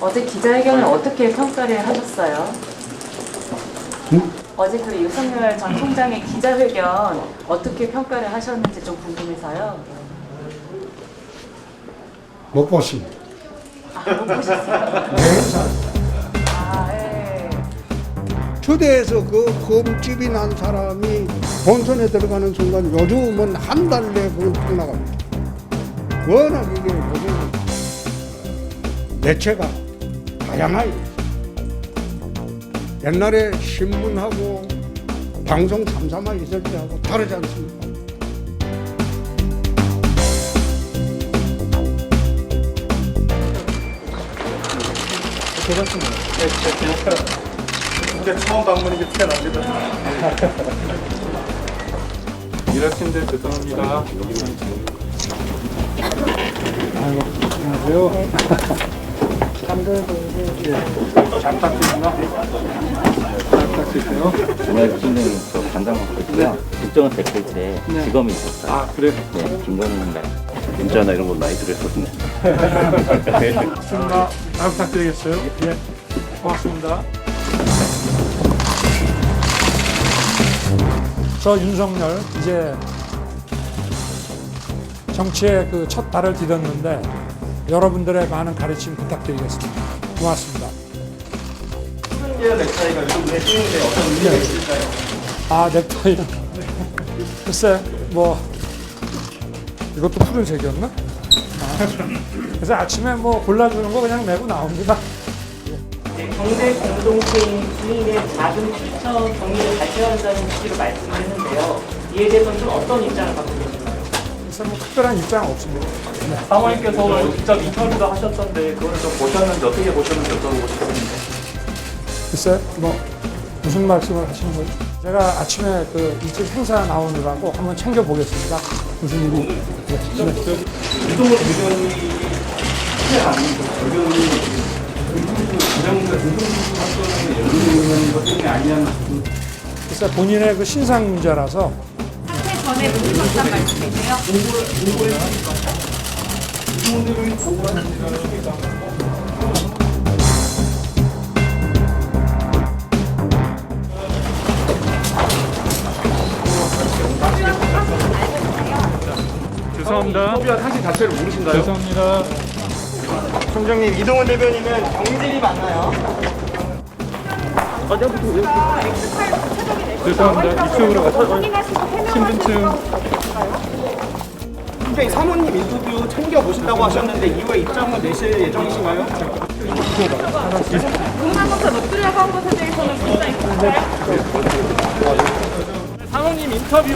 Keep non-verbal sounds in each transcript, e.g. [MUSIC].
어제 기자회견을 어떻게 평가를 하셨어요? 응? 어제 그 윤석열 전 총장의 기자회견 어떻게 평가를 하셨는지 좀 궁금해서요. 못 봤습니다. 아, 못 보셨어요? 네. 아, 예. 초대해서 그 흠집이 난 사람이 본선에 들어가는 순간 요즘은 한 달 내에 그건 나갑니다. 워낙 이게 요즘 매체가 다양하게 옛날에 신문하고 방송 삼삼화 있을 때하고 다르지 않습니까? 근데 처음 방문이기 티가 납니다. [LAUGHS] 일하시는데 죄송합니다. 안녕하세요. [LAUGHS] 잘 부탁드립니다. 잘 부탁드릴게요. 오늘 신는 저 반장 맡고 있고요. 국정원 댓글때 직업이 있었어요. 아, 그래요? 네, 김건희인가 문자나 이런 거 많이 들었거든요. 고맙습니다. 잘 부탁드리겠어요. 예. 고맙습니다. 저 윤석열 이제 정치의 그 첫 발을 디뎠는데 여러분들의 많은 가르침 부탁드리겠습니다. 고맙습니다. 게 넥타이가 요즘 눈에 띄는데 어떤 의미가 있을까요? 아 넥타이. 글쎄 뭐 이것도 푸른색이었나? 아, 그래서 아침에 뭐 골라주는 거 그냥 메고 나옵니다. 경제 공동체인 주인의 자금 추천 경위를 발표한다는 취지로 말씀을 했는데요. 이에 대해서는 좀 어떤 입장을 갖고 계신가요? 그래서 뭐 특별한 입장 없습니다. 사모님께서 직접 인터뷰도 하셨던데 그거를 좀 보셨는지 어떻게 보셨는지 여쭤보고 싶습니다. 글쎄 뭐 무슨 말씀을 하시는 거죠? 제가 아침에 그 일찍 행사 나오느라고 한번 챙겨 보겠습니다. 무슨 일이 네. 대통령 사건에 연루되는 것 때문에 아니냐는 글쎄 본인의 그 신상 문제라서 전에 박사 말씀이세요? 죄송합니다. 인터뷰한 사실 자체를 모르신가요? 죄송합니다. 총장님, 이동훈 대변인은 경질이 맞나요? 죄송합니다. 이쪽으로 가서 신분증. 총장님 사모님 인터뷰 챙겨 보신다고 하셨는데 이후에 입장을 내실 예정이신가요? 공항부터 노트리아 사업부에 대해서는 진짜 있으신가요? 상원님 인터뷰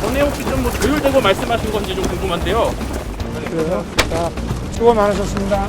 전에 혹시 좀뭐 조율되고 말씀하신 건지 좀 궁금한데요. 자 수고 많으셨습니다.